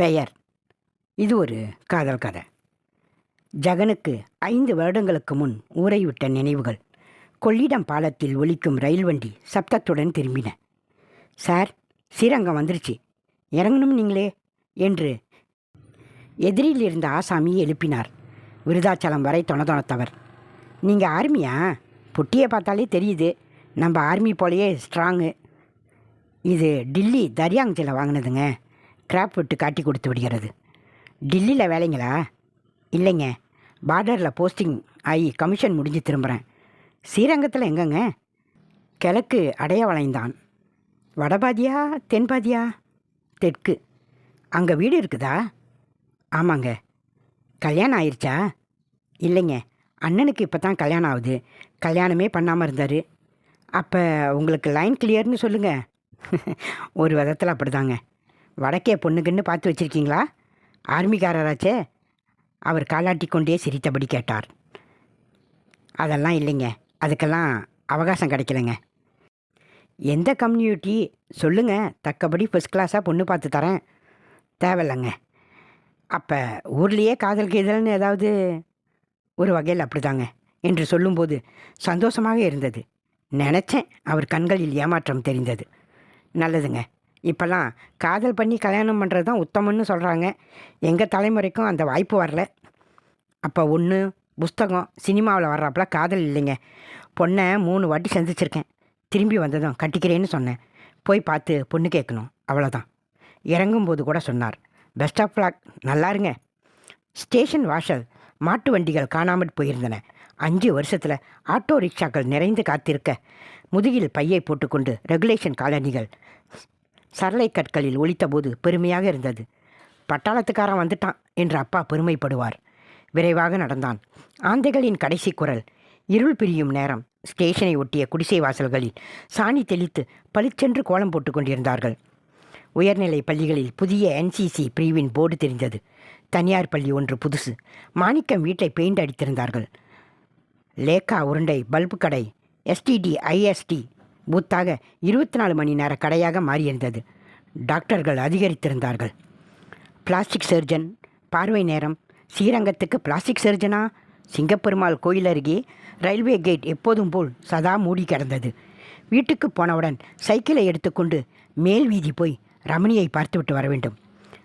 பெயர். இது ஒரு காதல் கதை. ஜகனுக்கு ஐந்து வருடங்களுக்கு முன் ஊரை விட்ட நினைவுகள் கொள்ளிடம் பாலத்தில் ஒலிக்கும் ரயில் வண்டி சப்தத்துடன் திரும்பின. சார் ஸ்ரீரங்கம் வந்துருச்சு. இறங்கணும் நீங்களே என்று எதிரில் இருந்த ஆசாமி எழுப்பினார். விருதாச்சலம் வரை தொணதொணத்தவர் நீங்கள் ஆர்மியா? பொட்டியை பார்த்தாலே தெரியுது. நம்ம ஆர்மி போலயே ஸ்ட்ராங்கு. இது டில்லி தரியாங்கத்தில் வாங்கினதுங்க. கிராப் விட்டு காட்டி கொடுத்து விடுகிறது. டில்லியில் வேலைங்களா? இல்லைங்க. பார்டரில் போஸ்டிங் ஆகி கமிஷன் முடிஞ்சு திரும்புகிறேன் ஸ்ரீரங்கத்தில் எங்கங்க? கிழக்கு அடையவளைந்தான். வடபாதியா தென்பாதியா? தெற்கு. அங்கே வீடு இருக்குதா? ஆமாங்க. கல்யாணம் ஆயிடுச்சா இல்லைங்க. அண்ணனுக்கு இப்போ தான் கல்யாணம் ஆகுது. கல்யாணமே பண்ணாமல் இருந்தார். அப்போ உங்களுக்கு லைன் கிளியர்னு சொல்லுங்கள் ஒரு விதத்தில் அப்படிதாங்க. வடக்கே பொண்ணுக்குன்னு பார்த்து வச்சிருக்கீங்களா? ஆர்மிக்காரராச்சே. அவர் காலாட்டி கொண்டே சிரித்தபடி கேட்டார். அதெல்லாம் இல்லைங்க. அதுக்கெல்லாம் அவகாசம் கிடைக்கலங்க. எந்த கம்யூனிட்டி? சொல்லுங்கள் தக்கபடி ஃபஸ்ட் கிளாஸாக பொண்ணு பார்த்து தரேன். தேவையில்லைங்க. அப்போ ஊர்லேயே காதல் கீதல்னு ஏதாவது? ஒரு வகையில் அப்படிதாங்க. என்று சொல்லும்போது சந்தோஷமாக இருந்தது. நினச்சேன் அவர் கண்களில் ஏமாற்றம் தெரிந்தது. நல்லதுங்க. இப்போல்லாம் காதல் பண்ணி கல்யாணம் பண்ணுறது தான் உத்தமன்னு சொல்கிறாங்க எங்கள் தலைமுறைக்கும் அந்த வாய்ப்பு வரல. அப்போ ஒன்று புஸ்தகம் சினிமாவில் வர்றாப்புல காதல் இல்லைங்க. பொண்ணை மூணு வாட்டி சந்திச்சிருக்கேன். திரும்பி வந்ததும் கட்டிக்கிறேன்னு சொன்னேன். போய் பார்த்து பொண்ணு கேட்கணும் அவ்வளோதான் இறங்கும்போது கூட சொன்னார் பெஸ்ட் ஆஃப் லாக் நல்லா இருங்க. ஸ்டேஷன் வாசல் மாட்டு வண்டிகள் காணாமல் போயிருந்தன. அஞ்சு வருஷத்தில் ஆட்டோ ரிக்ஷாக்கள் நிறைந்து காத்திருக்க. முதுகில் பையை போட்டுக்கொண்டு ரெகுலேஷன் காலனிகள் சரளை கற்களில் ஒழித்தபோது பெருமையாக இருந்தது. பட்டாளத்துக்காரன் வந்துட்டான் என்று அப்பா பெருமைப்படுவார். விரைவாக நடந்தான். ஆந்தைகளின் கடைசி குரல். இருள் பிரியும் நேரம். ஸ்டேஷனை ஒட்டிய குடிசை வாசல்களில் சாணி தெளித்து பளிச்சென்று கோலம் போட்டு கொண்டிருந்தார்கள். உயர்நிலை பள்ளிகளில் புதிய என்சிசி பிரிவின் போர்டு தெரிந்தது. தனியார் பள்ளி ஒன்று புதுசு. மாணிக்கம் வீட்டை பெயிண்ட் அடித்திருந்தார்கள். லேக்கா உருண்டை பல்பு கடை எஸ்டிடி ஐஎஸ்டி பூத்தாக இருபத்தி நாலு மணி நேர கடையாக மாறியிருந்தது. டாக்டர்கள் அதிகரித்திருந்தார்கள். பிளாஸ்டிக் சர்ஜன் பார்வை நேரம் ஸ்ரீரங்கத்துக்கு பிளாஸ்டிக் சர்ஜனா? சிங்கப்பெருமாள் கோயில் அருகே ரயில்வே கேட் எப்போதும் போல் சதா மூடி கிடந்தது. வீட்டுக்கு போனவுடன் சைக்கிளை எடுத்துக்கொண்டு மேல் வீதி போய் ரமணியை பார்த்துவிட்டு வர வேண்டும்.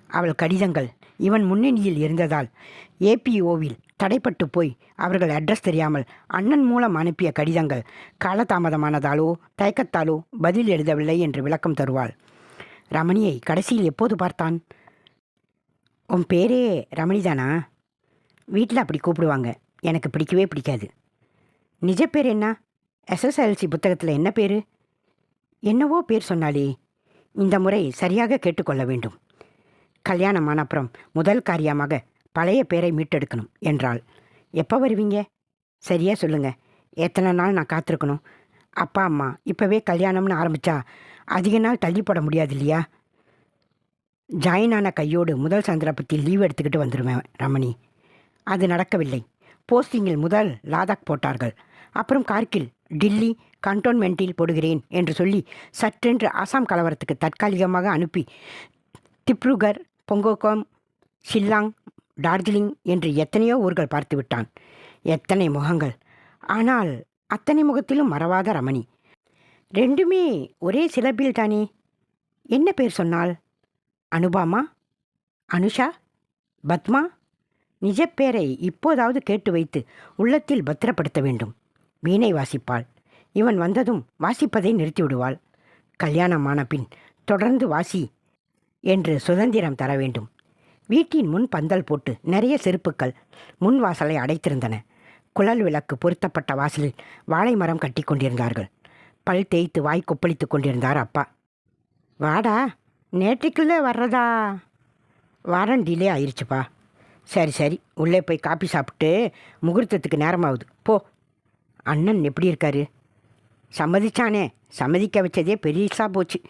அவள் கடிதங்கள் இவன் முன்னணியில் இருந்ததால் ஏபிஓவில் தடைப்பட்டு போய் அவர்கள் அட்ரஸ் தெரியாமல் அண்ணன் மூலம் அனுப்பிய கடிதங்கள் காலதாமதமானதாலோ தயக்கத்தாலோ பதில் எழுதவில்லை என்று விளக்கம் தருவாள். ரமணியை கடைசியில் எப்போது பார்த்தான்? உன் பேரே ரமணிதானா? வீட்டில் அப்படி கூப்பிடுவாங்க. எனக்கு பிடிக்கவே பிடிக்காது. நிஜ பேர் என்ன? எஸ்எஸ்எல்சி புத்தகத்தில் என்ன பேர்? என்னவோ பேர் சொன்னாலே இந்த முறை சரியாக கேட்டுக்கொள்ள வேண்டும். கல்யாணமான அப்புறம் முதல் காரியமாக பழைய பேரை மீட்டெடுக்கணும் என்றாள். எப்போ வருவீங்க? சரியா சொல்லுங்க. எத்தனை நாள் நான் காத்திருக்கணும்? அப்பா அம்மா இப்போவே கல்யாணம்னு ஆரம்பித்தா அதிக நாள் தள்ளி போட முடியாது இல்லையா ஜாயின் ஆன கையோடு முதல் சந்திரபத்தில் லீவ் எடுத்துக்கிட்டு வந்துடுவேன் ரமணி. அது நடக்கவில்லை. போஸ்டிங்கில் முதல் லாதாக் போட்டார்கள். அப்புறம் கார்கில் டில்லி கண்டோன்மெண்ட்டில் போடுகிறேன் என்று சொல்லி சற்றென்று ஆசாம் கலவரத்துக்கு தற்காலிகமாக அனுப்பி திப்ருகர் பொங்கோக்கம் ஷில்லாங் டார்ஜிலிங் என்று எத்தனையோ ஊர்கள் பார்த்து விட்டான். எத்தனை முகங்கள். ஆனால் அத்தனை முகத்திலும் மறவாத ரமணி. ரெண்டுமே ஒரே சிலபில் தானே. என்ன பேர் சொன்னால்? அனுபாமா? அனுஷா? பத்மா? நிஜப்பேரை இப்போதாவது கேட்டு வைத்து உள்ளத்தில் பத்திரப்படுத்த வேண்டும். வீணை வாசிப்பாள். இவன் வந்ததும் வாசிப்பதை நிறுத்திவிடுவாள் கல்யாணமான பின் தொடர்ந்து வாசி என்று சுதந்திரம் தர வேண்டும். வீட்டின் முன் பந்தல் போட்டு நிறைய செருப்புக்கள் முன் வாசலை அடைத்திருந்தன. குழல் விளக்கு பொருத்தப்பட்ட வாசலில் வாழை மரம் கட்டி கொண்டிருந்தார்கள். பல் தேய்த்து வாய் கொப்பளித்து கொண்டிருந்தார் அப்பா. வாடா நேற்றுக்குள்ளே வர்றதா? வாரம் டிலே ஆயிடுச்சுப்பா சரி சரி உள்ளே போய் காப்பி சாப்பிட்டு முகூர்த்தத்துக்கு நேரமாகுது. போ. அண்ணன் எப்படி இருக்காரு? சம்மதிச்சானே சம்மதிக்க வச்சதே பெரிசா போச்சு.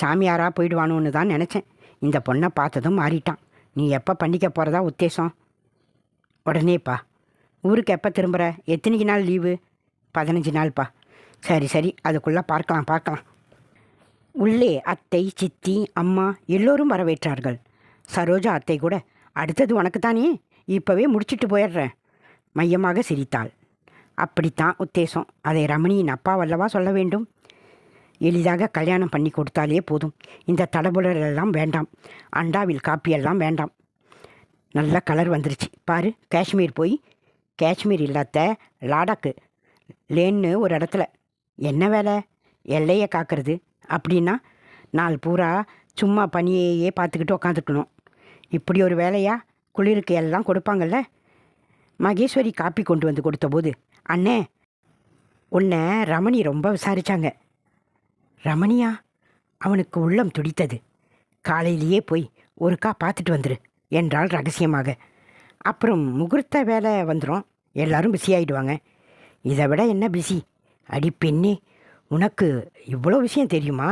சாமியாரா போயிடுவானுன்னு தான் நினச்சேன். இந்த பொண்ணை பார்த்ததும் மாறிட்டான். நீ எப்போ பண்ணிக்க போகிறதா உத்தேசம்? உடனேப்பா. ஊருக்கு எப்போ திரும்புகிற எத்தனைக்கு நாள் லீவு? பதினஞ்சு நாள்ப்பா. சரி சரி. அதுக்குள்ளே பார்க்கலாம் பார்க்கலாம். உள்ளே அத்தை சித்தி அம்மா எல்லோரும் வரவேற்றார்கள். சரோஜா அத்தை கூட அடுத்தது உனக்கு தானே இப்போவே முடிச்சிட்டு போயிடுறேன். மையமாக சிரித்தாள். அப்படித்தான் உத்தேசம். அதை ரமணியின் அப்பா வல்லவா சொல்ல வேண்டும். எளிதாக கல்யாணம் பண்ணி கொடுத்தாலே போதும். இந்த தடபுடல் எல்லாம் வேண்டாம். அண்டாவில் காப்பியெல்லாம் வேண்டாம். நல்ல கலர் வந்துருச்சு. பாரு காஷ்மீர் போய் காஷ்மீர் இல்லாத லாடாக்கு. லேன்னு ஒரு இடத்துல. என்ன வேலை? எல்லையை காக்கிறது. அப்படின்னா நாள் பூரா சும்மா பனியையே பார்த்துக்கிட்டு உக்காந்துக்கணும். இப்படி ஒரு வேலையா? குளிருக்கு எல்லாம் கொடுப்பாங்கல்ல? மகேஸ்வரி காப்பி கொண்டு வந்து கொடுத்தபோது அண்ணே உன்னை ரமணி ரொம்ப விசாரிச்சாங்க. ரமணியா அவனுக்கு உள்ளம் துடித்தது. காலையிலேயே போய் ஒருக்கா பார்த்துட்டு வந்துரு என்றாள் ரகசியமாக. அப்புறம் முகூர்த்த வேலை வந்துடும் எல்லாரும் பிஸி ஆகிடுவாங்க இதை விட என்ன பிஸி அடி பெண்ணே உனக்கு இவ்வளோ விஷயம் தெரியுமா?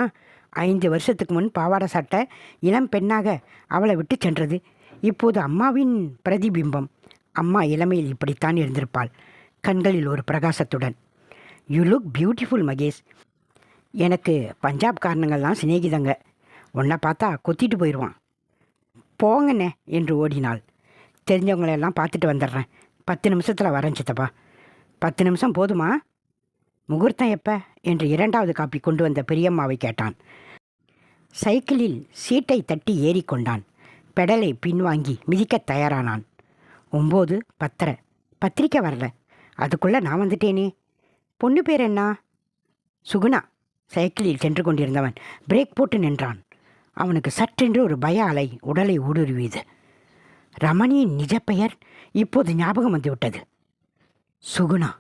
ஐந்து வருஷத்துக்கு முன் பாவாடை சட்டை இளம் பெண்ணாக அவளை விட்டு சென்றது. இப்போது அம்மாவின் பிரதிபிம்பம். அம்மா இளமையில் இப்படித்தான் இருந்திருப்பாள் கண்களில் ஒரு பிரகாசத்துடன். You look beautiful Mahesh. எனக்கு பஞ்சாப் காரணங்கள்லாம் சிநேகிதங்க. உன்னை பார்த்தா கொத்திட்டு போயிடுவான் போங்கண்ணே என்று ஓடினாள். தெரிஞ்சவங்களெல்லாம் பார்த்துட்டு வந்துடுறேன். பத்து நிமிஷத்தில் வரேன் சித்தப்பா. பத்து நிமிஷம் போதுமா? முகூர்த்தம் எப்போ? என்று இரண்டாவது காப்பி கொண்டு வந்த பெரியம்மாவை கேட்டான். சைக்கிளில் சீட்டை தட்டி ஏறிக்கொண்டான் பெடலை பின்வாங்கி மிதிக்கத் தயாரானான். ஒம்பது பத்தரை. பத்திரிக்கை வரல. அதுக்குள்ளே நான் வந்துட்டேனே. பொண்ணு பேர் என்ன? சுகுணா. சைக்கிளில் சென்று கொண்டிருந்தவன் பிரேக் போட்டு நின்றான். அவனுக்கு சற்றென்று ஒரு பய அலை உடலை ஊடுருவியது. ரமணியின் நிஜ பெயர் இப்போது ஞாபகம் வந்துவிட்டது. சுகுணா.